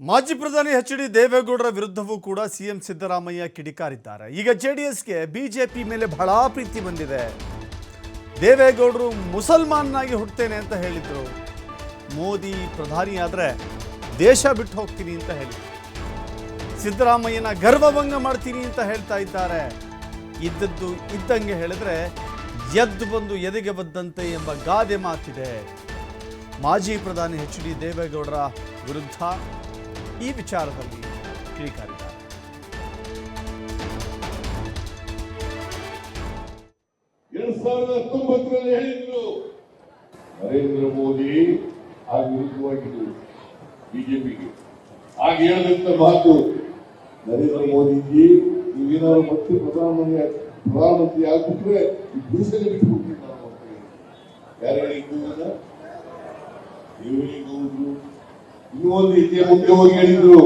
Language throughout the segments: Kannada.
ಮಾಜಿ ಪ್ರಧಾನಿ ಎಚ್ ಡಿ ದೇವೇಗೌಡರ ವಿರುದ್ಧವೂ ಕೂಡ ಸಿಎಂ ಸಿದ್ದರಾಮಯ್ಯ ಕಿಡಿಕಾರಿದ್ದಾರೆ. ಈಗ ಜೆಡಿಎಸ್ಗೆ ಬಿಜೆಪಿ ಮೇಲೆ ಬಹಳ ಪ್ರೀತಿ ಬಂದಿದೆ. ದೇವೇಗೌಡರು ಮುಸಲ್ಮಾನ್ನಾಗಿ ಹುಟ್ಟುತ್ತೇನೆ ಅಂತ ಹೇಳಿದ್ರು. ಮೋದಿ ಪ್ರಧಾನಿ ಆದರೆ ದೇಶ ಬಿಟ್ಟು ಹೋಗ್ತೀನಿ ಅಂತ ಹೇಳಿದರು. ಸಿದ್ದರಾಮಯ್ಯನ ಗರ್ವಭಂಗ ಮಾಡ್ತೀನಿ ಅಂತ ಹೇಳ್ತಾ ಇದ್ದಾರೆ. ಇದ್ದದ್ದು ಇದ್ದಂಗೆ ಹೇಳಿದ್ರೆ ಎದ್ದು ಬಂದು ಎದೆಗೆ ಬದ್ದಂತೆ ಎಂಬ ಗಾದೆ ಮಾತಿದೆ. ಮಾಜಿ ಪ್ರಧಾನಿ ಎಚ್ ಡಿ ದೇವೇಗೌಡರ ವಿರುದ್ಧ ಈ ವಿಚಾರದಲ್ಲಿ ಕಿಡಿಕಾರಿದ್ದಾರೆ ನರೇಂದ್ರ ಮೋದಿ ಆಗ ಬಿಜೆಪಿಗೆ ಆಗ ಹೇಳಿದಂತ ಮಾತು ನರೇಂದ್ರ ಮೋದಿಜಿ ನೀವೇನಾದ್ರು ಮತ್ತೆ ಪ್ರಧಾನಮಂತ್ರಿ ಪ್ರಧಾನಮಂತ್ರಿ ಆಗ್ಬಿಟ್ರೆ ಈ ಬಿಟ್ಟು ಬಿಟ್ಬಿಡ್ತೀನಿ ನಾನು ಹೇಳಿ. ಯಾರು ಇದನ್ನ? ದೇವೇಗೌಡರು ಇನ್ನೂ ಒಂದು ರೀತಿಯ ಮುಂದೆ ಹೋಗಿ ಹೇಳಿದ್ರು.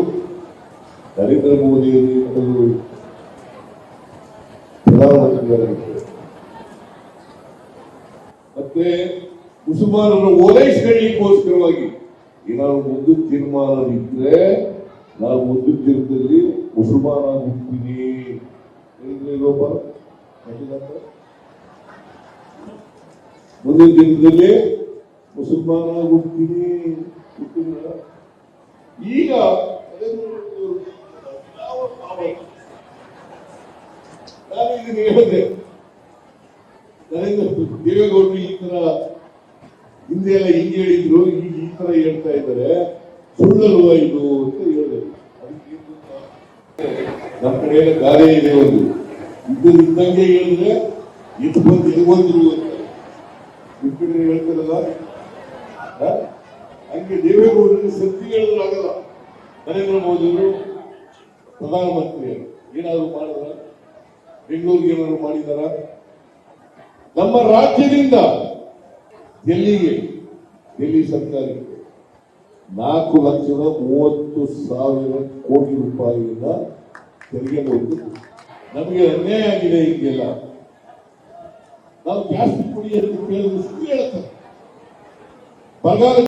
ನರೇಂದ್ರ ಮೋದಿ ಅವರು ಮತ್ತೆ ಮತ್ತೆ ಮುಸಲ್ಮಾನರ ಓಲೈಸ್ಕೊಳ್ಳಿಕ್ಕೋಸ್ಕರವಾಗಿ ಏನಾದ್ರು ಒಂದು ತೀರ್ಮಾನ ಇದ್ರೆ ನಾವು ಒಂದು ತೀರ್ಮಾನದಲ್ಲಿ ಮುಸಲ್ಮಾನ ಹುಡ್ತೀನಿ ಹೇಳಿದ್ರೆ ಇಲ್ಲೊಬ್ಬ ಹೇಳಿದಾತ? ಮುಂದಿನ ದಿನದಲ್ಲಿ ಮುಸಲ್ಮಾನ ಹುಡ್ತೀನಿ ಹುಟ್ಟಿದ್ರ ಈಗ ಇದನ್ನ ಹೇಳಿದೆ ನರೇಂದ್ರ ದೇವೇಗೌಡರು ಈ ತರ ಹಿಂದೆ ಎಲ್ಲ ಹಿಂಗೆ ಹೇಳಿದ್ರು ಈಗ ಈ ತರ ಹೇಳ್ತಾ ಇದ್ದಾರೆ ಸುಳ್ಳಲ್ವ ಇದು ಅಂತ ಹೇಳಿದೆ ನಮ್ಮ ಕಡೆ ಎಲ್ಲ ಗಾದೆ ಇದೆ ಒಂದು ಇದು ಇದ್ದಂಗೆ ಹೇಳಿದ್ರೆ ಇದು ಬಂದು ಇದು ಬಂದ್ರು ಅಂತ ನಿಮ್ ಕಡೆ ಹೇಳ್ತಾರಲ್ಲ? ಹಂಗೆ ದೇವೇಗೌಡರಿಗೆ ಸತ್ಯ ಹೇಳಿದ್ರೆ ಆಗಲ್ಲ. ನರೇಂದ್ರ ಮೋದಿಯವರು ಪ್ರಧಾನಮಂತ್ರಿಯವರು ಏನಾದ್ರು ಮಾಡಿದ್ರ? ಬೆಂಗಳೂರಿಗೆ ಏನಾದ್ರು ಮಾಡಿದಾರ? ನಮ್ಮ ರಾಜ್ಯದಿಂದ ಡೆಲ್ಲಿಗೆ ಡೆಲ್ಲಿ ಸರ್ಕಾರಕ್ಕೆ? ನಾಲ್ಕು ಲಕ್ಷದ ಮೂವತ್ತು ಸಾವಿರ ಕೋಟಿ ರೂಪಾಯಿಯಿಂದ ತೆರಿಗೆ ಬಂತು ನಮಗೆ ಅನ್ಯಾಯ ಆಗಿದೆ ಈಗೆಲ್ಲ ನಾವು ಜಾಸ್ತಿ ಕೊಡಿ ಸುಳ್ಳು ಹೇಳ್ತಾರೆ ಬರಗಾಲ